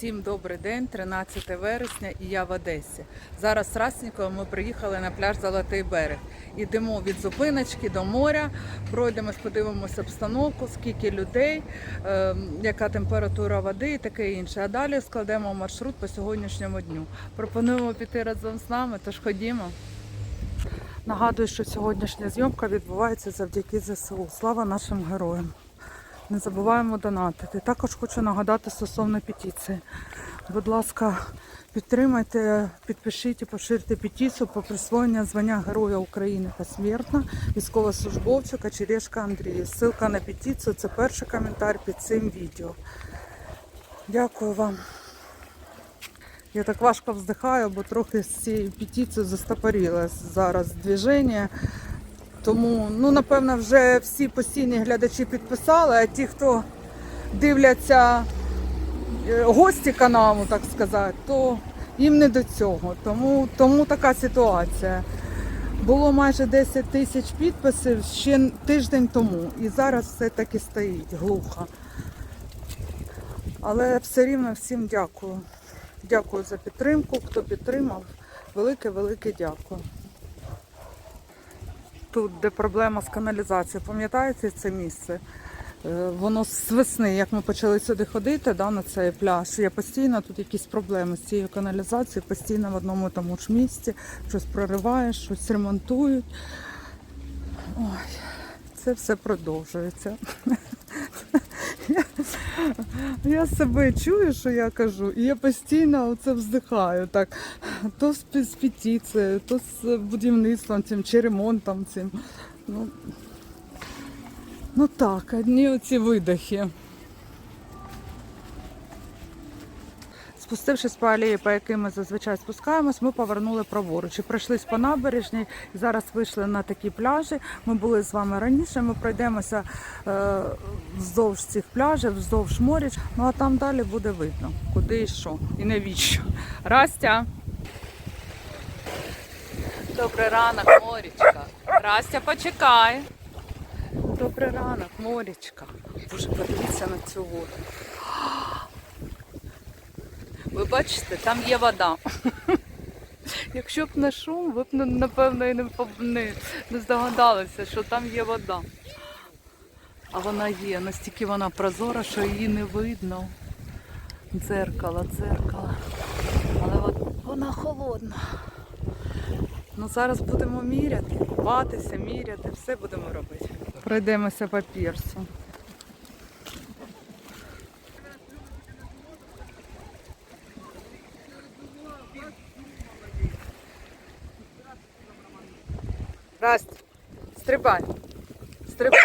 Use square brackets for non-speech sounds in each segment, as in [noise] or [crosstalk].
Всім добрий день, 13 вересня, і я в Одесі. Зараз з Расніково ми приїхали на пляж Золотий берег. Йдемо від зупиночки до моря, пройдемось, подивимося обстановку, скільки людей, е, яка температура води і таке інше. А далі складемо маршрут по сьогоднішньому дню. Пропонуємо піти разом з нами, тож ходімо. Нагадую, що сьогоднішня зйомка відбувається завдяки ЗСУ. Слава нашим героям! Не забуваємо донатити. Також хочу нагадати стосовно петиції. Будь ласка, підтримайте, підпишіть і поширте петицію по присвоєння звання Героя України посмертно військовослужбовцю Качерешка Андрію. Ссылка на петицію це перший коментар під цим відео. Дякую вам. Я так важко вздихаю, бо трохи з цією петицією застопорилось зараз движення. Тому, ну, напевно, вже всі постійні глядачі підписали, а ті, хто дивляться е, гості каналу, так сказати, то їм не до цього. Тому, тому така ситуація. Було майже 10 тисяч підписів ще тиждень тому. І зараз все таки стоїть глухо. Але все рівно всім дякую. Дякую за підтримку. Хто підтримав, велике-велике дякую. Тут, де проблема з каналізацією, пам'ятаєте це місце? Е, Воно з весни, як ми почали сюди ходити, да, на цей пляж, я постійно тут якісь проблеми з цією каналізацією, постійно в одному тому ж місці, щось прориваєш, щось ремонтують. Ой, це все продовжується. [laughs] Я, себе чую, що я кажу, і я постійно оце вздихаю. Так. То з, петицією, то з будівництвом цим чи ремонтом цим. Ну, ну так, одні оці видохи. Спустившись по алеї, по якій ми зазвичай спускаємось, ми повернули праворуч. І пройшлись по набережній. І зараз вийшли на такі пляжі. Ми були з вами раніше. Ми пройдемося е, вздовж цих пляжів, вздовж моря. Ну а там далі буде видно, куди і що, і навіщо. Растя. Добрий ранок, морічка. Растя, почекай. Добрий ранок, морічка. Боже, подивіться на цю воду. Ви бачите, там є вода. [laughs] Якщо б не шум, ви б напевно і не, не, не здогадалися, що там є вода. А вона є, настільки вона прозора, що її не видно. Дзеркало, дзеркало. Але вона холодна. Ну зараз будемо міряти, купатися, міряти, все будемо робити. Пройдемося по пірсу. Стрибай. Стрибай.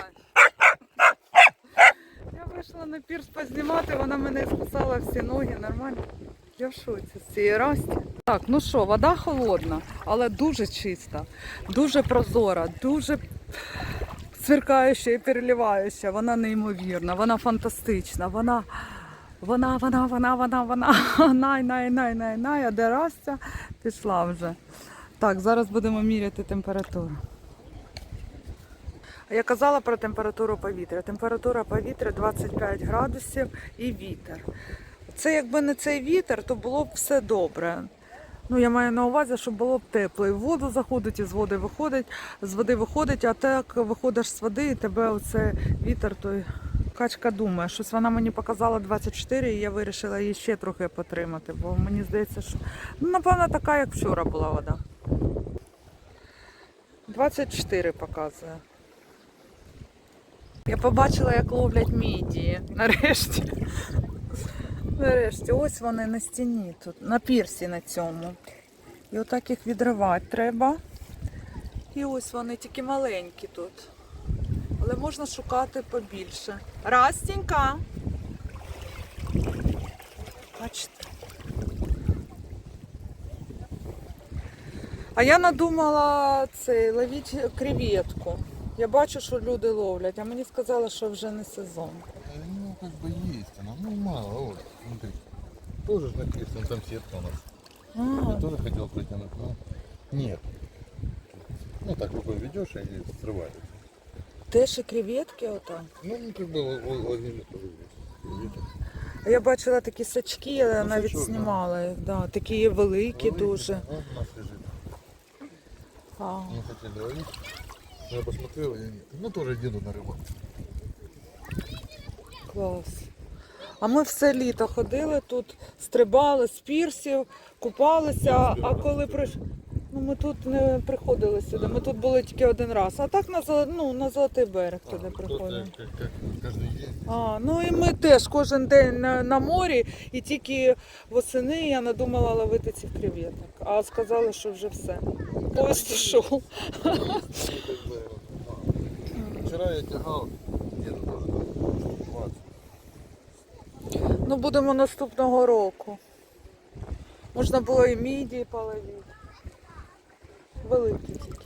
Я вийшла на пірс познімати, вона мене скусала всі ноги, нормально. Я в шоці з цієї расті. Так, ну що, вода холодна, але дуже чиста, дуже прозора, дуже сверкаюча і переливаюча. Вона неймовірна, вона фантастична, вона. Вона, вона, вона, вона, вона, [laughs] най, най, най, най, най, а де Растя пішла вже. Так, зараз будемо міряти температуру. Я казала про температуру повітря. Температура повітря 25 градусів і вітер. Це якби не цей вітер, то було б все добре. Ну, я маю на увазі, щоб було б тепло. І в воду заходить, і з води виходить, з води виходить, а так виходиш з води, і тебе оце вітер той. Качка думає, щось вона мені показала 24, і я вирішила її ще трохи потримати, бо мені здається, що ну, напевно така, як вчора була вода. 24 показує. Я побачила, як ловлять мідії. Нарешті. Нарешті, ось вони на стіні тут, на пірсі на цьому. І отак їх відривати треба. І ось вони тільки маленькі тут. Але можна шукати побільше. Растінька. Бачите. А я надумала цей ловіть креветку. Я бачу, що люди ловлять, а мені сказали, що вже не сезон. Ну, как бы есть она, ну мало, вот, смотри. Тоже ж написано, там сетка у нас. А, Я тоже хотел протянуть, но нет. Ну так рукой ведешь и срывается. теж і креветки отак. Ну, ну, как бы во- во- возьми тоже есть. Видишь? А Я бачила такі сачки, я Ну, навіть сачок, да. знімала їх. Да. Такі великі дуже. Он у нас лежит. А. Мы хотели ловить. Я посмотрел, я нет. Ну, тоже деду на рыбу. Клас. А ми все літо ходили тут, стрибали з пірсів, купалися. А коли прийшли. Ну, ми тут не приходили сюди. Ми тут були тільки один раз. А так на, Золо- ну, на Золотий берег туди приходимо. Как, как каждый день. А, ну і ми теж кожен день на, на морі, і тільки восени я надумала ловити цих креветок. А сказали, що вже все. Поїзд пішов. Вчера я тягал, деду тоже там, 20. Ну, будемо наступного року. Можна було і мідії половити. Великі тільки.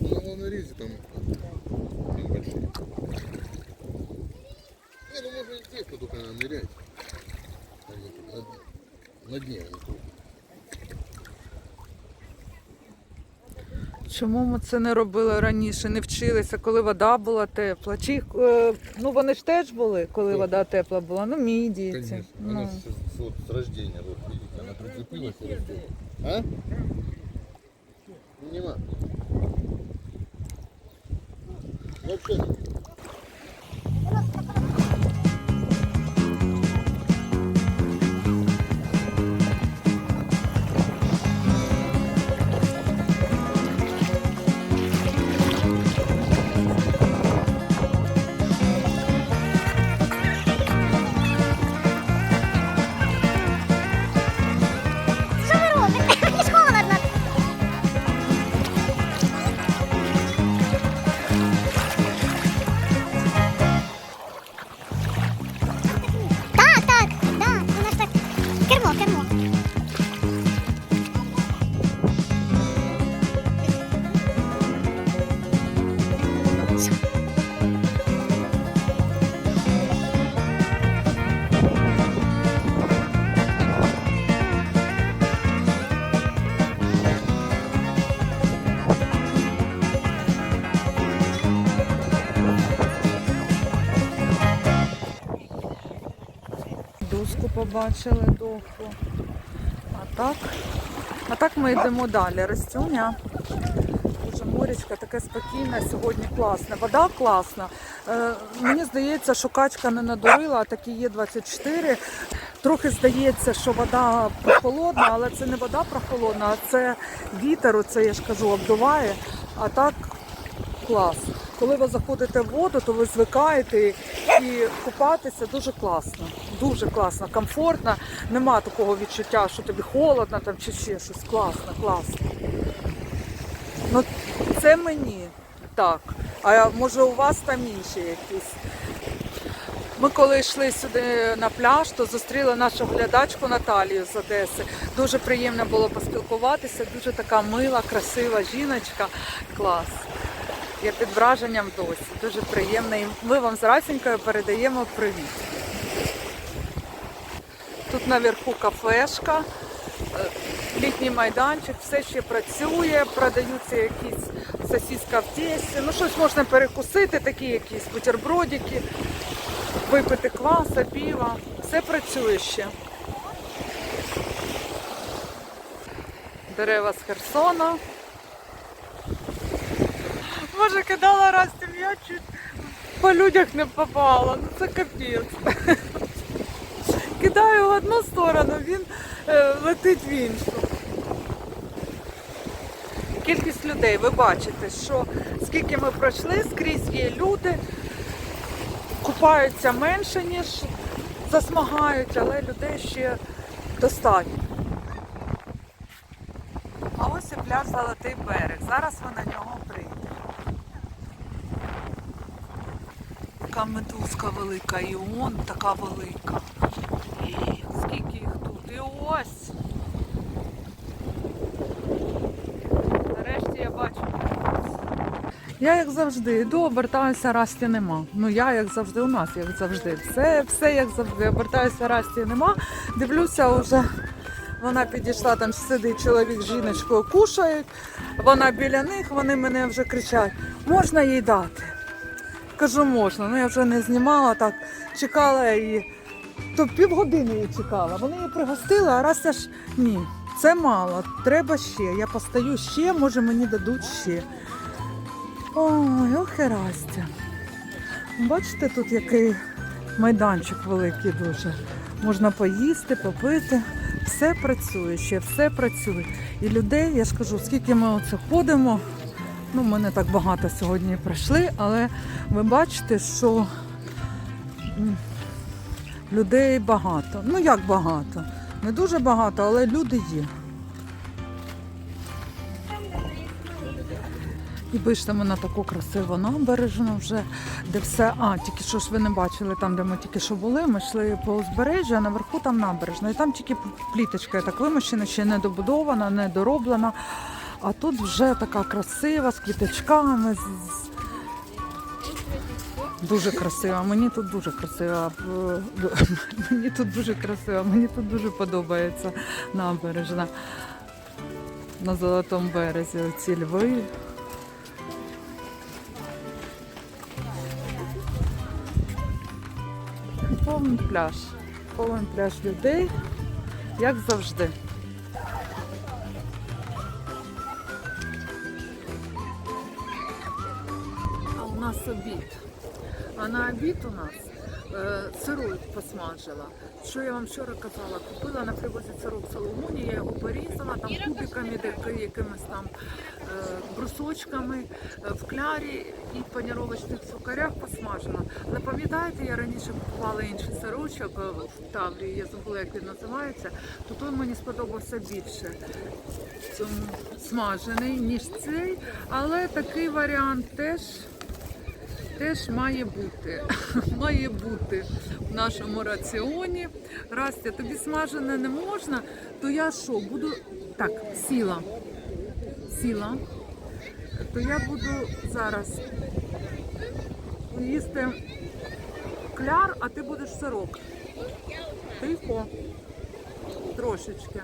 Ну, на нарезе там, там большие. Не, ну можно и здесь, но только нырять. Они тут на, на дне они тут. Чому ми це не робили раніше, не вчилися, коли вода була тепла? Чи е, ну вони ж теж були, коли вода тепла була. Ну, мідії. ці. Конечно. Ну. Она с, с- вот с рождения, вот она прицепилась. А? Нема. Вообще Доску побачили дохлу. А так, а так ми йдемо далі. Ростюня. Боже, морячка таке спокійне, сьогодні класне. Вода класна. Е, мені здається, що качка не надурила, а такі є 24. Трохи здається, що вода прохолодна, але це не вода прохолодна, а це вітер, це я ж кажу, обдуває. А так клас. Коли ви заходите в воду, то ви звикаєте і купатися дуже класно. Дуже класно, комфортно. Нема такого відчуття, що тобі холодно там чи ще щось. Класно, класно. Ну, це мені так. А може у вас там інші якісь. Ми коли йшли сюди на пляж, то зустріли нашу глядачку Наталію з Одеси. Дуже приємно було поспілкуватися. Дуже така мила, красива жіночка. Клас. Я під враженням досі. Дуже приємно. І ми вам з Расінькою передаємо привіт. Тут наверху кафешка, е, літній майданчик, все ще працює, продаються якісь сосиска в тісті. Ну, щось можна перекусити, такі якісь бутербродики, випити кваса, піва. Все працює ще. Дерева з Херсона. Може, кидала раз я чуть по людях не попала. Ну це капець. Кидаю в одну сторону, він е, летить в іншу. Кількість людей, ви бачите, що скільки ми пройшли, скрізь є люди, купаються менше, ніж засмагають, але людей ще достатньо. А ось і пляж Золотий берег. Зараз ви на нього прийдете. Така медузка велика, і он така велика. І скільки їх тут? І ось. Нарешті я бачу. Я як завжди йду, обертаюся, Расті нема. Ну я як завжди, у нас як завжди. Все, все як завжди. Обертаюся, Расті нема. Дивлюся вже. Вона підійшла, там сидить чоловік з жіночкою, кушають. Вона біля них, вони мене вже кричать, можна їй дати. кажу, можна. Ну я вже не знімала так, чекала її. То півгодини її чекала. Вони її пригостили, а раз я ж ні. Це мало, треба ще. Я постаю ще, може мені дадуть ще. Ой, ох і Растя. Бачите, тут який майданчик великий дуже. Можна поїсти, попити. Все працює ще, все працює. І людей, я ж кажу, скільки ми оце ходимо. Ну, ми не так багато сьогодні прийшли, але ви бачите, що людей багато. Ну як багато? Не дуже багато, але люди є. І вийшли на таку красиву набережну вже, де все. А, тільки що ж ви не бачили там, де ми тільки що були. Ми йшли по узбережжю, а наверху там набережна. І там тільки пліточка так вимощена, ще не добудована, не дороблена. А тут вже така красива, з квіточками. з- Дуже красиво. Мені тут дуже красиво. Е, [laughs] Мені тут дуже красиво, мені тут дуже подобається набережна. На золотому березі оці льви. Повний пляж. Повний пляж людей, як завжди. А у нас обід. А на обід у нас е, сирок посмажила. Що я вам вчора казала? Купила на привозі сирок Соломоні, я його порізала там кубиками, якимись там е, брусочками е, в клярі і паніровочних цукарях посмажена. Але пам'ятаєте, я раніше купувала інший сирочок в Таврії, я забула, як він називається, то той мені сподобався більше смажений, ніж цей, але такий варіант теж теж має бути. [laughs] має бути в нашому раціоні. Растя, тобі смажене не можна, то я що, буду. Так, сіла. Сіла. То я буду зараз їсти кляр, а ти будеш сирок. Тихо. Трошечки.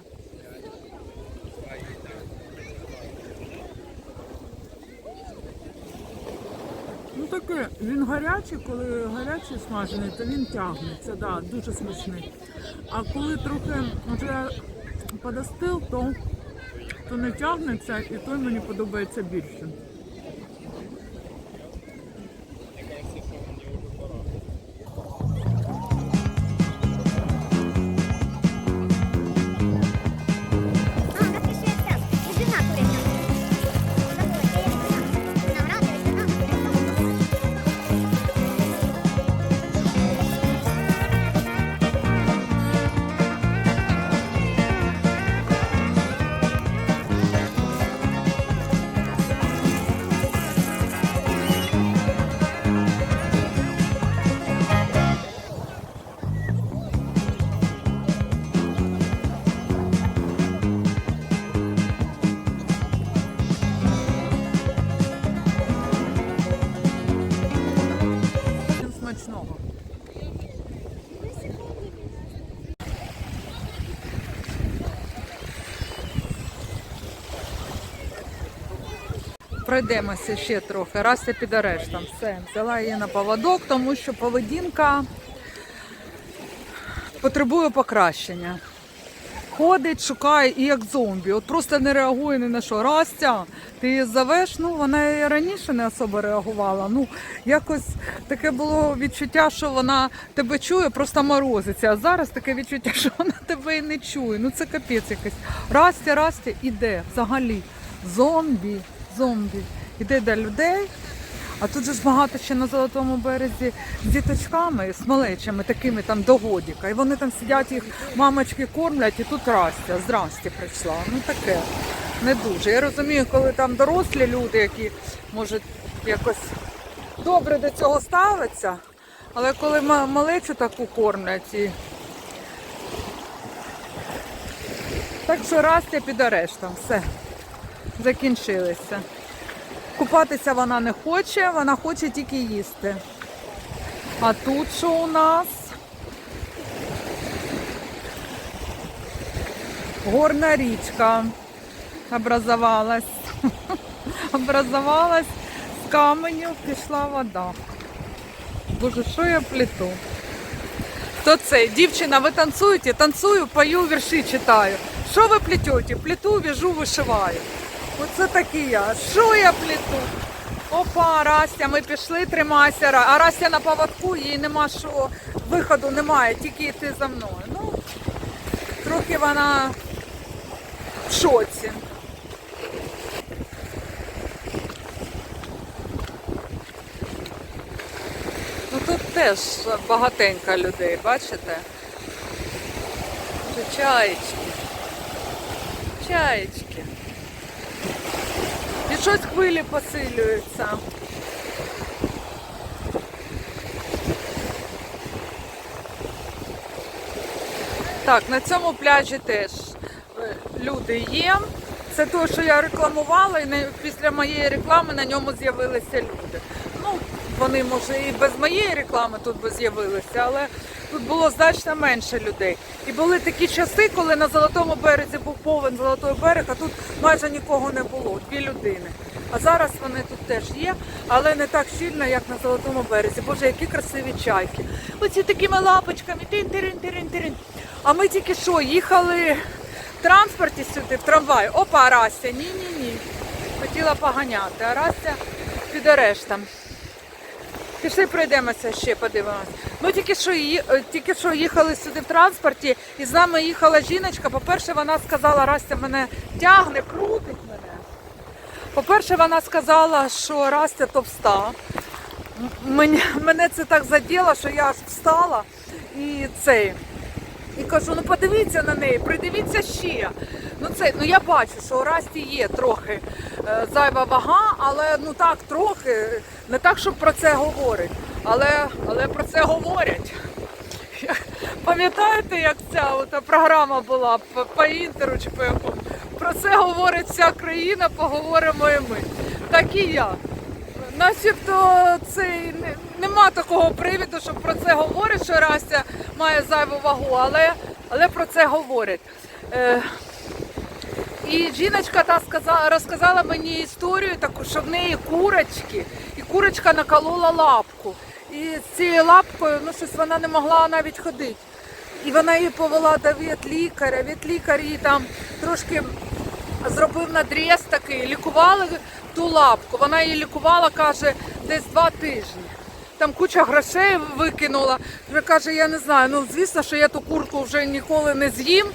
Таке, він гарячий, коли гарячий смажений, то він тягнеться, да, дуже смачний. А коли трохи вже подостив, то, то не тягнеться і той мені подобається більше. Пройдемося ще трохи. Раз ти підереш там все. Взяла її на поводок, тому що поведінка потребує покращення. Ходить, шукає і як зомбі. От просто не реагує ні на що. Растя, ти її завеш, ну вона і раніше не особо реагувала. Ну, якось таке було відчуття, що вона тебе чує, просто морозиться. А зараз таке відчуття, що вона тебе і не чує. Ну це капець якийсь. Растя, Растя, іде взагалі. Зомбі, зомбі. Іде до людей. А тут же ж багато ще на золотому березі з діточками, з малечами, такими там до годіка. І вони там сидять, їх мамочки кормлять, і тут Растя, здрасті прийшла. Ну таке не дуже. Я розумію, коли там дорослі люди, які можуть якось добре до цього ставляться, але коли ма- малечу таку кормлять і. Так що Растя під арештом, все. Закінчилися. Купатися вона не хоче, вона хоче тільки їсти. А тут що у нас? Горна річка образовалась. [laughs] Образовалась з каменю, пішла вода. Боже, що я плету? То це, дівчина, ви танцюєте? Танцюю, пою, вірші читаю. Що ви плетете? Плету, в'яжу, вишиваю. Оце такий я. Що я плету? Опа, Растя, ми пішли, тримайся. А Растя на поводку, їй нема що, виходу немає, тільки йти за мною. Ну, трохи вона в шоці. Ну тут теж багатенько людей, бачите? Чаєчки. Чаєчки. Щось хвилі посилюються. Так, на цьому пляжі теж е, люди є. Це те, що я рекламувала, і після моєї реклами на ньому з'явилися люди. Ну, вони, може, і без моєї реклами тут би з'явилися, але тут було значно менше людей. І були такі часи, коли на Золотому березі був повен Золотой берег, а тут майже нікого не було, дві людини. А зараз вони тут теж є, але не так сильно, як на Золотому березі. Боже, які красиві чайки. Оці такими лапочками, тин-тирин-тирин-тирин. А ми тільки що їхали в транспорті сюди, в трамвай. Опа, Растя, ні-ні-ні. Хотіла поганяти, а Растя під арештом. Пішли пройдемося ще, подивимось. Ми тільки що, е, тільки що їхали сюди в транспорті, і з нами їхала жіночка. По-перше, вона сказала, Растя мене тягне, крутить мене. По-перше, вона сказала, що Растя товста. Мене, мене це так заділо, що я аж встала і цей. І кажу, ну подивіться на неї, придивіться ще. Ну це, ну я бачу, що у Расті є трохи е, зайва вага, але ну так трохи, не так, щоб про це говорить, але, але про це говорять. [laughs] Пам'ятаєте, як ця ота програма була по, інтеру чи по якому? Про це говорить вся країна, поговоримо і ми. Так і я. Начебто не- нема такого привіду, щоб про це говорять, що Растя має зайву вагу, але, але про це говорять. Е, і жіночка та сказала, розказала мені історію таку, що в неї курочки, і курочка наколола лапку. І з цією лапкою ну, щось вона не могла навіть ходити. І вона її повела до ветлікаря. Ветлікар її там трошки зробив надріз такий, лікували ту лапку. Вона її лікувала, каже, десь два тижні. Там куча грошей викинула. Вже каже, я не знаю. Ну, звісно, що я ту курку вже ніколи не з'їм.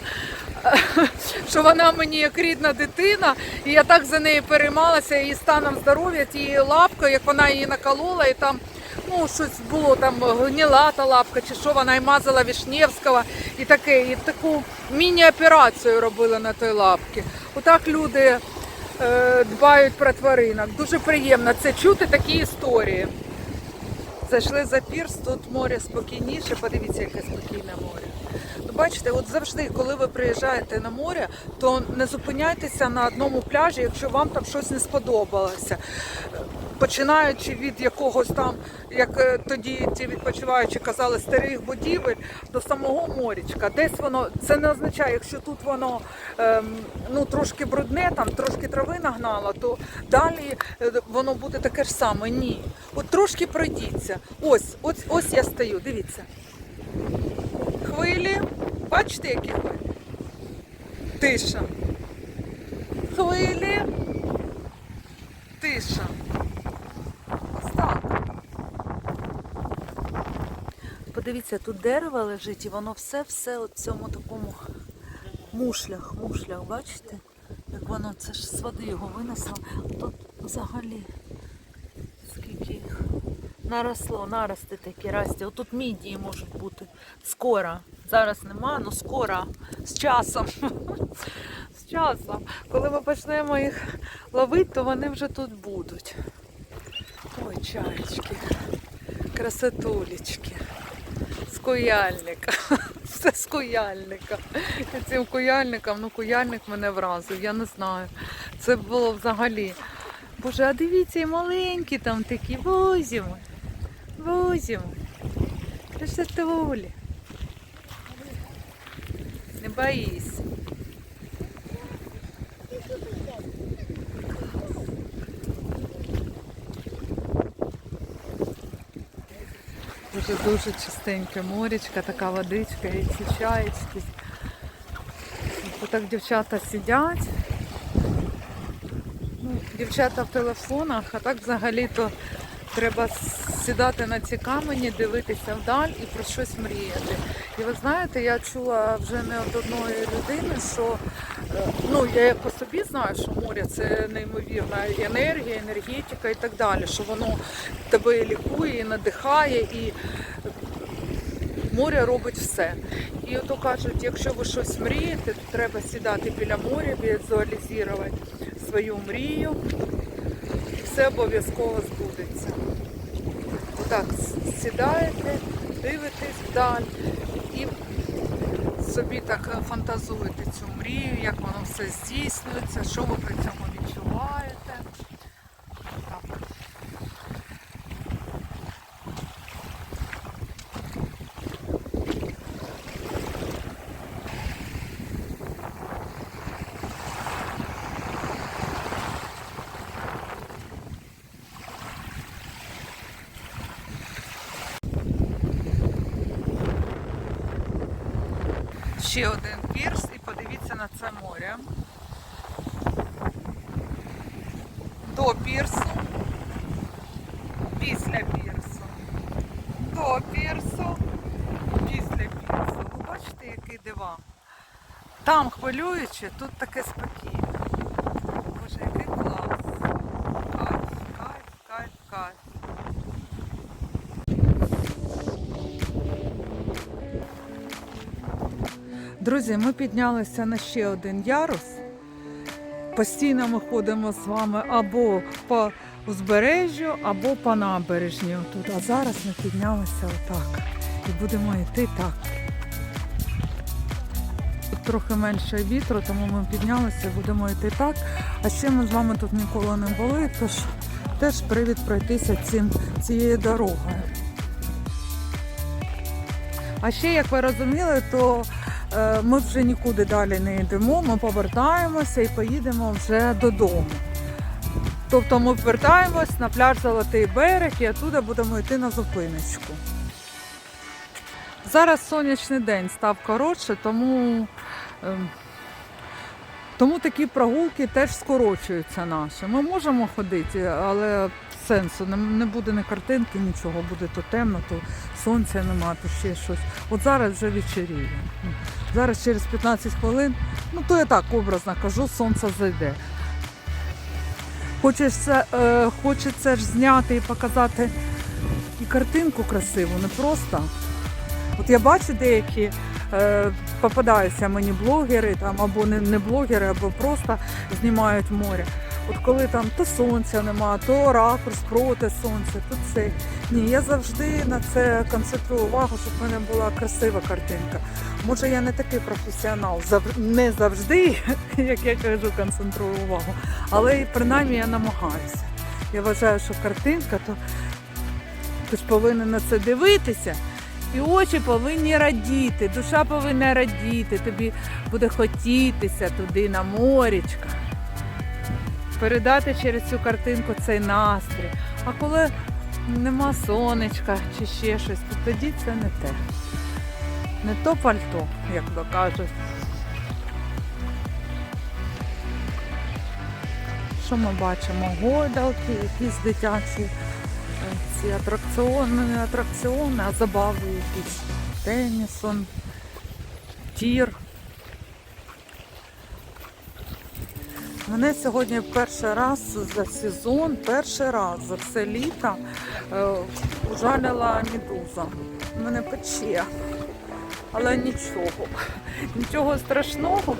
[laughs] Що вона мені як рідна дитина, і я так за нею переймалася її станом здоров'я, тією лапкою, як вона її наколола, і там ну щось було там гніла та лапка, чи що вона і мазала Вішневського і таке. І таку міні-операцію робили на той лапці. Отак люди е, дбають про тваринок. Дуже приємно це чути такі історії. Зайшли за пірс, тут море спокійніше. Подивіться, яке спокійне море. Бачите, от завжди, коли ви приїжджаєте на море, то не зупиняйтеся на одному пляжі, якщо вам там щось не сподобалося. Починаючи від якогось там, як е, тоді ті відпочиваючі казали, старих будівель до самого морічка. Десь воно це не означає, якщо тут воно ем, ну трошки брудне, там трошки трави нагнало, то далі е, воно буде таке ж саме. Ні. От трошки пройдіться. Ось, ось, ось я стою. Дивіться. Хвилі. Бачите, які хвилі? Тиша. Хвилі. Тиша. Ось. Подивіться, тут дерево лежить і воно все-все у цьому такому мушлях, мушлях, бачите? Як воно це ж з води його винесло. Тут взагалі скільки їх наросло, нарости такі расті. Отут мідії можуть бути скоро. Зараз нема, але скоро, з часом. [laughs] З часом. Коли ми почнемо їх ловити, то вони вже тут будуть. Ой, чаєчки, красотулечки, з куяльника. [laughs] Все з куяльника. І цим куяльником, ну куяльник мене вразив, я не знаю. Це було взагалі. Боже, а дивіться, і маленькі там такі, возимо. Возимо. Красотулі. Не боїсь. Дуже-дуже чистеньке морячка, така водичка, і ці чаєчки. Отак дівчата сидять. Ну, дівчата в телефонах, а так взагалі-то треба сідати на ці камені, дивитися вдаль і про щось мріяти. І ви знаєте, я чула вже не від одної людини, що е, ну я по собі знаю, що море це неймовірна енергія, енергетика і так далі, що воно тебе лікує, і надихає, і море робить все. І ото кажуть, якщо ви щось мрієте, то треба сідати біля моря, візуалізувати свою мрію, все обов'язково збудеться. Отак сідаєте, дивитесь вдаль і собі так фантазуєте цю мрію, як воно все здійснюється, що ви при цьому відчуваєте. Так от. Ще один пірс і подивіться на це море. До пірсу, після пірсу, до пірсу, після пірсу. Ви бачите, який дива? Там хвилююче, тут таке спокійне. Друзі, ми піднялися на ще один ярус. Постійно ми ходимо з вами або по узбережжю, або по набережні. Тут. А зараз ми піднялися отак. І будемо йти так. Тут трохи менше вітру, тому ми піднялися і будемо йти так. А ще ми з вами тут ніколи не були, тож теж привід пройтися цим, цією дорогою. А ще, як ви розуміли, то ми вже нікуди далі не йдемо, ми повертаємося і поїдемо вже додому. Тобто ми повертаємось на пляж Золотий берег і оттуда будемо йти на зупиночку. Зараз сонячний день став коротше, тому, ем, тому такі прогулки теж скорочуються наші. Ми можемо ходити, але сенсу не, буде ні картинки, нічого, буде то темно, то сонця нема, то ще щось. От зараз вже вечеріє. Зараз через 15 хвилин, ну то я так образно кажу, сонце зайде. Хочеться, е, хочеться ж зняти і показати і картинку красиву, не просто. От я бачу деякі попадаються мені блогери, там або не, блогери, або просто знімають море. От коли там то сонця нема, то ракурс проти сонця, то це. Ні, я завжди на це концентрую увагу, щоб в мене була красива картинка. Може, я не такий професіонал, не завжди, [laughs] як я кажу, концентрую увагу, але принаймні я намагаюся. Я вважаю, що картинка, то ти повинен на це дивитися. І очі повинні радіти, душа повинна радіти, тобі буде хотітися туди на морічка. Передати через цю картинку цей настрій. А коли нема сонечка чи ще щось, то тоді це не те. Не то пальто, як то кажуть. Що ми бачимо? Гойдалки, якісь дитячі ці атракціони, не атракціони, а забави якісь. Тенісон, тір. Мене сьогодні перший раз за сезон, перший раз за все літо е, ужалила медуза. Мене пече. Але нічого. Нічого страшного.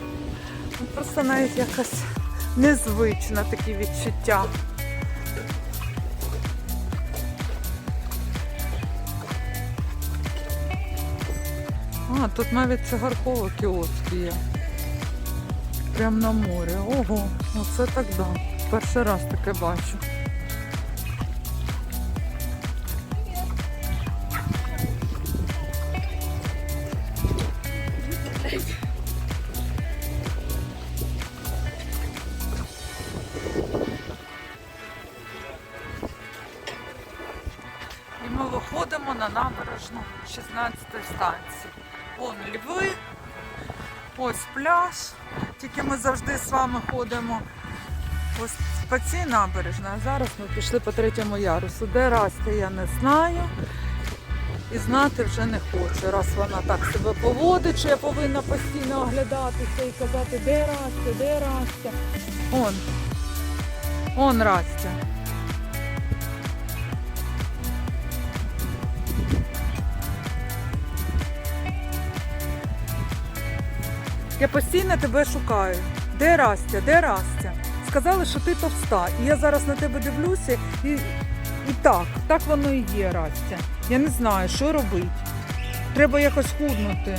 Ну, Просто навіть якось незвичне такі відчуття. А, тут навіть цигарковий кіоск є. Прям на морі. Ого, оце так да. Перший раз таке бачу. Тільки ми завжди з вами ходимо ось по цій набережній, а зараз ми пішли по третьому ярусу. Де Растя, я не знаю. І знати вже не хочу. Раз вона так себе поводить, що я повинна постійно оглядатися і казати, де Растя, де Растя. Он. Он Растя. Я постійно тебе шукаю. Де Растя? Де Растя? Сказали, що ти товста. І я зараз на тебе дивлюся і, і так, так воно і є, Растя. Я не знаю, що робити. Треба якось худнути.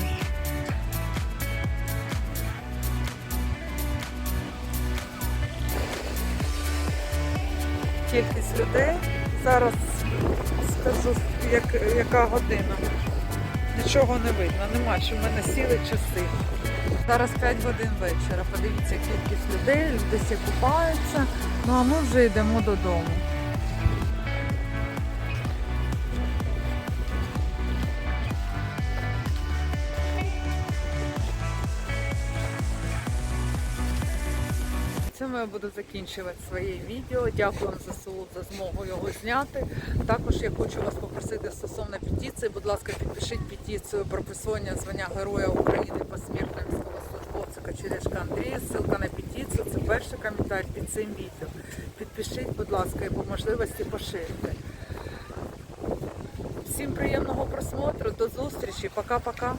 Кількість людей. Зараз скажу, як, яка година. Нічого не видно, нема, що в мене сіли часи. Зараз 5 годин вечора. Подивіться кількість людей, люди всі купаються. Ну а ми вже йдемо додому. Я буду закінчувати своє відео. Дякую вам за ЗСУ за змогу його зняти. Також я хочу вас попросити стосовно петиції. Будь ласка, підпишіть петицію про присвоєння звання Героя України посмертно військовослужбовця Кочережка Андрія. Ссылка на петицію. Це перший коментар під цим відео. Підпишіть, будь ласка, і по можливості поширте. Всім приємного просмотру, до зустрічі, пока-пока.